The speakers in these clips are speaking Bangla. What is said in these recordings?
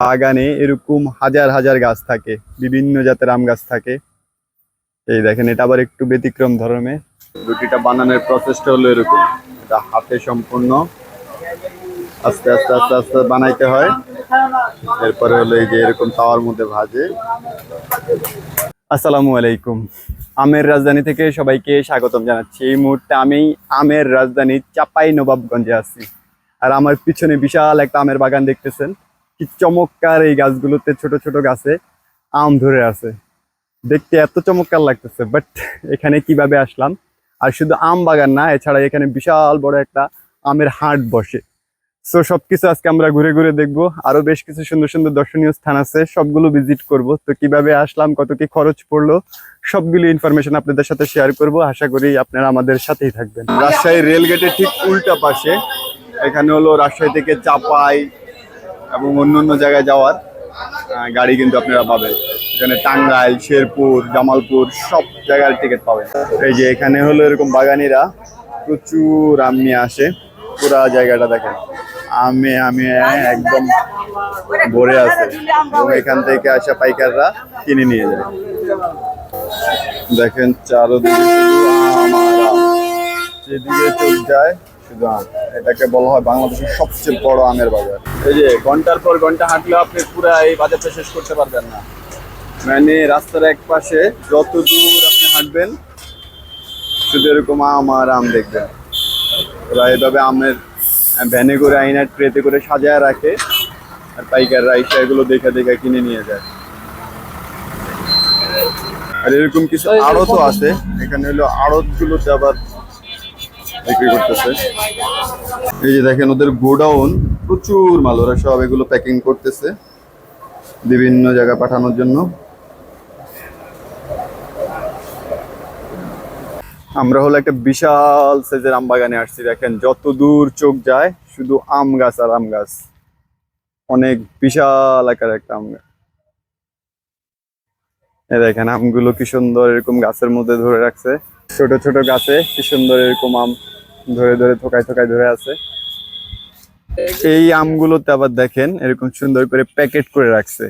বাগানে এরকম হাজার হাজার গাছ থাকে, বিভিন্ন জাতের আম গাছ থাকে। এই দেখেন, এটা আবার একটু ব্যতিক্রম ধর্মে। রুটিটা বানানোর প্রসেসটা হলো এরকম। এটা হাতে সম্পূর্ণ। আস্তে আস্তে আস্তে আস্তে বানাইতে হয়। এরপরে হলো এই যে এরকম তাওয়ার মধ্যে ভাজে। আসসালামু আলাইকুম। আমের রাজধানী থেকে সবাইকে স্বাগতম জানাচ্ছি। এই মুহূর্তে আমি আমের রাজধানী চাপাই নবাবগঞ্জে আছি। আর আমার পিছনে বিশাল একটা আমের বাগান দেখতেছেন। কি চমৎকার এই গাছগুলোতে ছোট ছোট গাছে আম ধরে আছে। দেখতে এত চমৎকার লাগতেছে বাট এখানে কীভাবে আসলাম? আর শুধু আম বাগান না, এছাড়া এখানে বিশাল বড় একটা আমের হাট বসে। সো সবকিছু আজকে আমরা ঘুরে ঘুরে দেখব। আরও বেশ কিছু সুন্দর সুন্দর দর্শনীয় স্থান আছে, সবগুলো ভিজিট করব। তো কীভাবে আসলাম, কত কি খরচ পড়ল, সবগুলো ইনফরমেশন আপনাদের সাথে শেয়ার করব। আশা করি আপনারা আমাদের সাথেই থাকবেন। রাজশাহী রেল গেটের ঠিক উল্টা পাশে, এখানে হলো রাজশাহী থেকে চাপাই এবং অন্য অন্য জায়গায় যাওয়ার গাড়ি কিন্তু আপনারা পাবেন। এখানে টাঙ্গাইল, শেরপুর, জামালপুর, সব জায়গার টিকিট পাবেন। এই যে এখানে হলো এরকম বাগানিরা, প্রচুর আম আসে। পুরা জায়গাটা দেখেন। আমে আমে, একদম ভরে আছে। এবং এখান থেকে আসা পাইকাররা কিনে নিয়ে যায়। দেখেন চারোদিকে। যেদিকে যায় এটাকে বলা হয় বাংলাদেশের সবচেয়ে বড় আমের বাজার। এই যে ঘণ্টার পর ঘণ্টা হাঁটলেও আপনি পুরো এই বাজারটা শেষ করতে পারবেন না। মানে রাস্তার এক পাশে যত দূর আপনি হাঁটবেন শুধু এরকম আম আর আম দেখবেন। ওরা এভাবে আমের ভ্যানে করে আইনার ট্রেতে করে সাজায় রাখে আর পাইকাররা এসে এগুলো দেখে দেখে কিনে নিয়ে যায়। আর এরকম কিছু আড়তও আছে। এখানে হলো আড়ত গুলোতে আবার বিক্রি করতেছে। এই যে দেখেন, ওদের গোডাউন, প্রচুর মাল, ওরা সব এগুলো প্যাকিং করতেছে বিভিন্ন জায়গায় পাঠানোর জন্য। আমরা হলো একটা বিশাল সাইজের আম বাগানে আসছি, দেখেন, যত দূর চোখ যায়, শুধু আম গাছ আর আম গাছ। অনেক বিশাল আকার একটা আম গাছ। এ দেখেন, আমগুলো কি সুন্দর এরকম গাছের মধ্যে ধরে রাখছে। ছোট ছোট গাছে কি সুন্দর এরকম আম ধরে ধরে, থোকায় থোকায় ধরে আছে। এই আমগুলোতে আবার দেখেন, এরকম সুন্দর করে প্যাকেট করে রাখছে।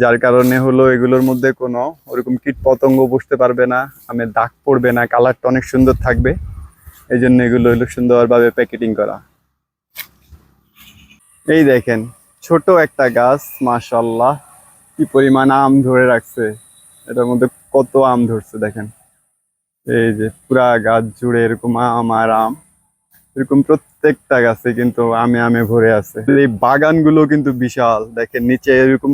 যার কারণে হলো এগুলোর মধ্যে কোনো ওরকম কীট পতঙ্গ বসতে পারবে না, আমের দাগ পড়বে না, কালারটা অনেক সুন্দর থাকবে। এই জন্য এগুলো হলো সুন্দরভাবে প্যাকেটিং করা। এই দেখেন, ছোট একটা গাছ মাশাল্লাহ কি পরিমাণ আম ধরে রাখছে। এটার মধ্যে কত আম ধরছে, দেখেন। এই যে পুরা গাছ জুড়ে এরকম আম আর আম, এরকম প্রত্যেকটা গাছে কিন্তু আমে আমে ভরে আছে। এই বাগানগুলো কিন্তু বিশাল। দেখেন, নিচে এরকম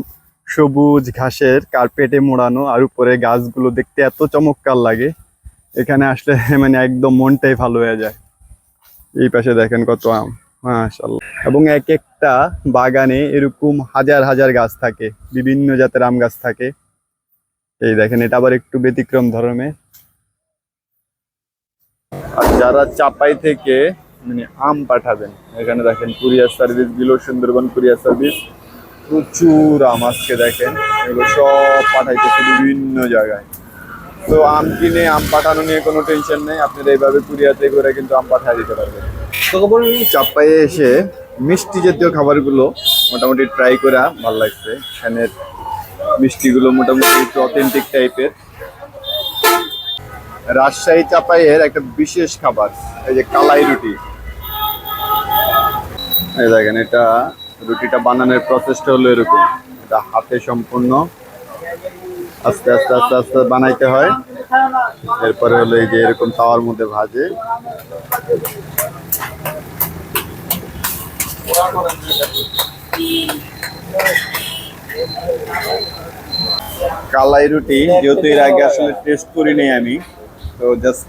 সবুজ ঘাসের কার্পেটে মোড়ানো, আর উপরে গাছগুলো দেখতে এত চমৎকার লাগে। এখানে আসলে মানে একদম মনটাই ভালো হয়ে যায়। এই পাশে দেখেন কত আম মাশাল্লাহ এবং এক একটা বাগানে এরকম হাজার হাজার গাছ থাকে, বিভিন্ন জাতের আম গাছ থাকে। এই দেখেন, এটা আবার একটু ব্যতিক্রম ধর্মে। আর যারা চাপাই থেকে মানে আম পাঠাবেন, এখানে দেখেন কুরিয়ার সার্ভিসগুলো সুন্দরবন কুরিয়ার সার্ভিস, প্রচুর আম আজকে দেখেন, এগুলো সব পাঠাইতেছে বিভিন্ন জায়গায়। তো আম কিনে, আম পাঠানো নিয়ে কোনো টেনশন নেই, আপনারা এইভাবে কুরিয়াতে করে কিন্তু আম পাঠিয়ে দিতে পারবেন। চাপাইয়ে এসে মিষ্টি জাতীয় খাবারগুলো মোটামুটি ট্রাই করা ভালো লাগছে। এখানের মিষ্টিগুলো মোটামুটি একটু অথেন্টিক টাইপের রাজশাহী চাপাইয়ের একটা বিশেষ খাবার, এই যে কালাই রুটি। এই দেখেন, এটা রুটিটা বানানোর প্রসেসটা হলো এরকম। এটা হাতে সম্পূর্ণ আস্তে আস্তে আস্তে আস্তে বানাইতে হয়। এরপরে হলো এই যে এরকম তাওয়ার মধ্যে ভাজে। কালাই রুটি, যেহেতু এর আগে আসলে টেস্ট করি নাই আমি তো জাস্ট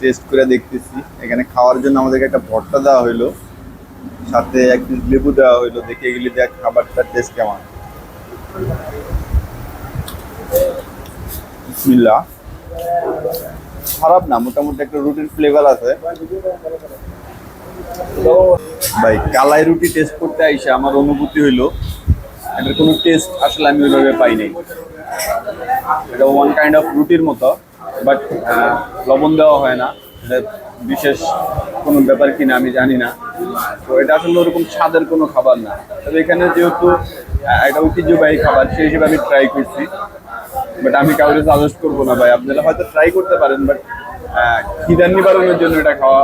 টেস্ট করে দেখতেছি। এখানে খাওয়ার জন্য আমাদেরকে একটা ভর্তা দেওয়া হইল। সাথে এক পিস লেবু দেওয়া হইল। দেখে গেলে দেখ, খাবারটার টেস্ট কেমন। খারাপ না, মোটামুটি একটা রুটির ফ্লেভার আছে। ভাই, কালাই রুটি টেস্ট করতে আইসা আমার অনুভূতি হইল, এটার কোনো টেস্ট আসলে আমি ওইভাবে পাই নাই। এটা ওয়ান কাইন্ড অফ রুটির মতো। বাট লবণ দেওয়া হয় না। বিশেষ কোনো ব্যাপার কিনা আমি জানি না। তো এটা আসলে ওরকম স্বাদের কোনো খাবার না। তবে এখানে যেহেতু একটা ঐতিহ্যবাহী খাবার, সেই হিসেবে আমি ট্রাই করছি। বাট আমি কাউকে সাজেস্ট করব না ভাই। আপনারা হয়তো ট্রাই করতে পারেন, বাট খিদার নিবারণের জন্য এটা খাওয়া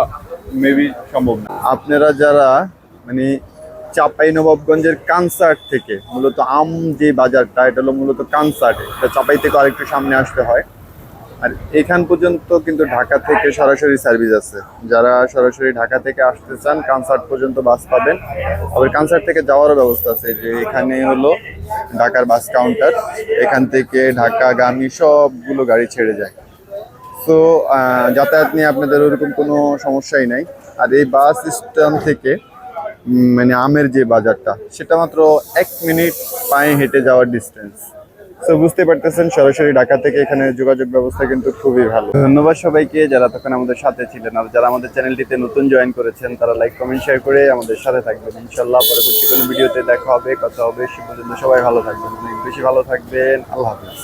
মেবি সম্ভব না। আপনারা যারা মানে চাপাই নবাবগঞ্জের কানসার্ট থেকে, মূলত আম যে বাজারটা, এটা হলো মূলত কানসার্ট এটা চাপাই থেকে আরেকটু সামনে আসতে হয়। আর এখান পর্যন্ত কিন্তু ঢাকা থেকে সরাসরি সার্ভিস আছে। যারা সরাসরি ঢাকা থেকে আসতে চান কানসার্ট পর্যন্ত বাস পাবেন। আবার কানসার্ট থেকে যাওয়ারও ব্যবস্থা আছে যে এখানে হলো ঢাকার বাস কাউন্টার এখান থেকে ঢাকা ঢাকাগামী সবগুলো গাড়ি ছেড়ে যায়। তো যাতায়াত নিয়ে আপনাদের ওরকম কোনো সমস্যাই নাই। আর এই বাস স্ট্যান্ড থেকে মানে আমের যে বাজারটা, সেটা মাত্র এক মিনিট পায়ে হেঁটে যাওয়ার ডিস্টেন্স তো বুঝতে পারতেছেন, সরাসরি ঢাকা থেকে এখানে যোগাযোগ ব্যবস্থা কিন্তু খুবই ভালো। ধন্যবাদ সবাইকে যারা তখন আমাদের সাথে ছিলেন আর যারা আমাদের চ্যানেলটিতে নতুন জয়েন করেছেন, তারা লাইক কমেন্ট শেয়ার করে আমাদের সাথে থাকবেন। ইনশাল্লাহ পরবর্তী কোনো ভিডিওতে দেখা হবে, কথা হবে। সে পর্যন্ত সবাই ভালো থাকবেন। বেশি ভালো থাকবেন। আল্লাহ হাফিজ।